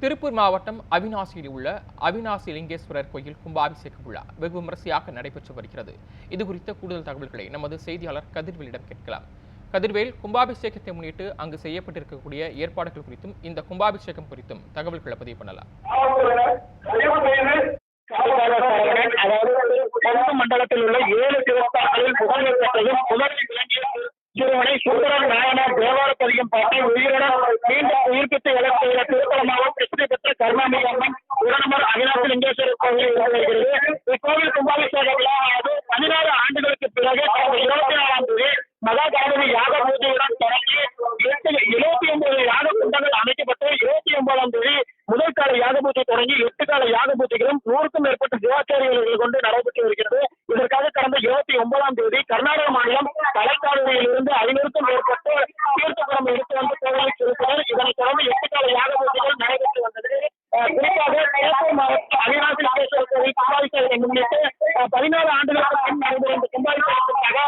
திருப்பூர் மாவட்டம் அவினாசியில் உள்ள அவினாசி லிங்கேஸ்வரர் கோயில் கும்பாபிஷேக விழா வெகு விமரிசையாக நடைபெற்று வருகிறது. இது குறித்த கூடுதல் தகவல்களை நமது செய்தியாளர் கதிர்வேலிடம் கேட்கலாம். கதிர்வேல் கும்பாபிஷேகத்தை முன்னிட்டு அங்கு செய்யப்பட்டிருக்கக்கூடிய ஏற்பாடுகள் குறித்தும் இந்த கும்பாபிஷேகம் குறித்தும் தகவல்களை பதிவு பண்ணலாம். அதாவது மண்டலத்தில் உள்ள ஏழு திருத்தாக்களில் புகழ் பெற்றதும் புகழ் விளங்கிய சிறுவனை சுந்தரன் நாயனார் தேவார பதிகம் பாட்டி உயிருடன் மீண்டும் உயிர்ப்பித்து வளர்த்துள்ள திருத்தலமாக பிரசித்தி அம்மன் உடனமர் அவினாசி லிங்கேஸ்வரர் கோவில் இக்கோவில் கும்பாபிஷேக விழாவானது பதினாறு ஆண்டுகளுக்கு பிறகு கடந்த இருபத்தி நாலாம் தேதி மகா கணபதி யாக பூஜையுடன் தொடங்கி இருபத்தி ஒன்பது யாக குண்டங்கள் அமைக்கப்பட்டு இருபத்தி ஒன்பதாம் தேதி முதல் கால யாக பூஜை தொடங்கி எட்டு கால யாக பூஜைகளும் நூறுக்கும் மேற்பட்ட சிவாச்சாரியர்கள் கொண்டு நடைபெற்று வருகிறது. இதற்காக கடந்த இருபத்தி ஒன்பதாம் தேதி கர்நாடக மாநிலம் தலைக்காடுகளில் ஐநூறுக்கும் மேற்பட்ட தீர்த்தபுரம் எடுத்து வந்து கோவிலை செலுத்தினர். இதனைத் தொடர்ந்து எட்டு கால யாக பூஜைகள் நடைபெற்று வந்தது அஹ் குறிப்பாக திருப்பூர் மாவட்டம் அவிநாசி லிங்கேஸ்வரர் கோவில் முன்னிட்டு பதினாறு ஆண்டுகளுக்கு பின் நடைபெறும் இந்த கும்பாபிஷேகத்திற்காக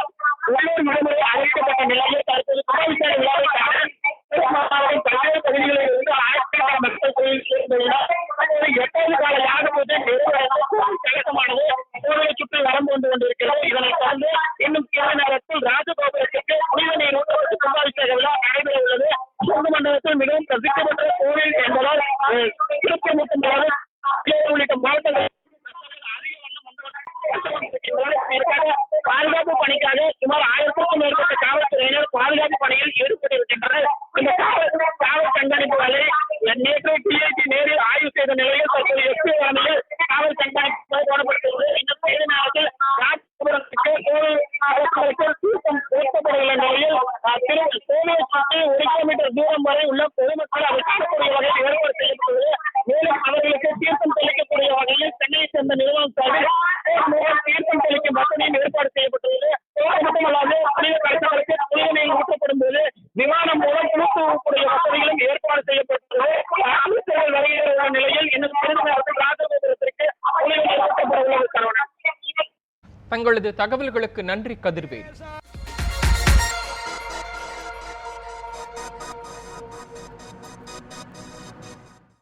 உள்ளூர் விடுமுறை அறிவிக்கப்பட்ட நிலையில் தற்போது கும்பாபிஷேக மாவட்டம் பல்வேறு பகுதிகளில் இருந்து ஆயிரக்கணக்கான மக்கள் கோயில் சேர்ந்துள்ளனர் எட்டாவது கால யாக பூஜை நிறைவடைந்து கோவிலை சுற்றி வரம் கொண்டு கொண்டிருக்கிறது இதனை தொடர்ந்து இன்னும் சில நேரத்தில் ராஜகோபுரத்திற்கு புனித நீர் ஊற்றப்பட்டு கும்பாபிஷேக விழா நடைபெற உள்ளது. சொந்த மண்டலத்தில் மிகவும் பிரசித்தி பெற்ற கோவில் உள்ளிட்ட மாவட்டங்கள் பாதுகாப்பு பணிக்காக சுமார் ஆயிரத்துக்கும் மேற்பட்ட காவல்துறையினர் பாதுகாப்பு பணியில் ஈடுபட்டிருக்கின்றனர். இந்த காவல் காவல் கண்காணிப்பு வேலை நேற்று டிஐடி நேரில் ஆய்வு செய்த நிலையில் தற்போதைய அரசுகளுக்கு தூக்கம் உயர்த்தப்பட்டுள்ள நிலையில் அஹ், திரு சுற்றி ஒரு கிலோமீட்டர் தூரம் வரை உள்ள பொதுமக்கள் அதை காணக்கூடிய வகையில் ஏற்பாடு செய்யப்பட்டுள்ளது மேலும் அவர்களுக்கு தீர்த்தம் தெளிக்கக்கூடிய வகையில் சென்னையை சேர்ந்த நிறுவனம் சார்பில் மூலம் தீர்த்தம் தெளிக்கும் வசதியும் ஏற்பாடு செய்யப்பட்டுள்ளது அது மட்டுமல்லாது புனித கலசங்களுக்கு புனித நீர் ஊற்றப்படும் போது விமானம் மூலம் குளிர்த்தக்கூடிய வசதிகளும் ஏற்பாடு செய்யப்பட்டுள்ளது. அமைச்சர்கள் வருகிற உள்ள நிலையில் இன்னும் தங்களது தகவல்களுக்கு நன்றி கதிர்வேல்.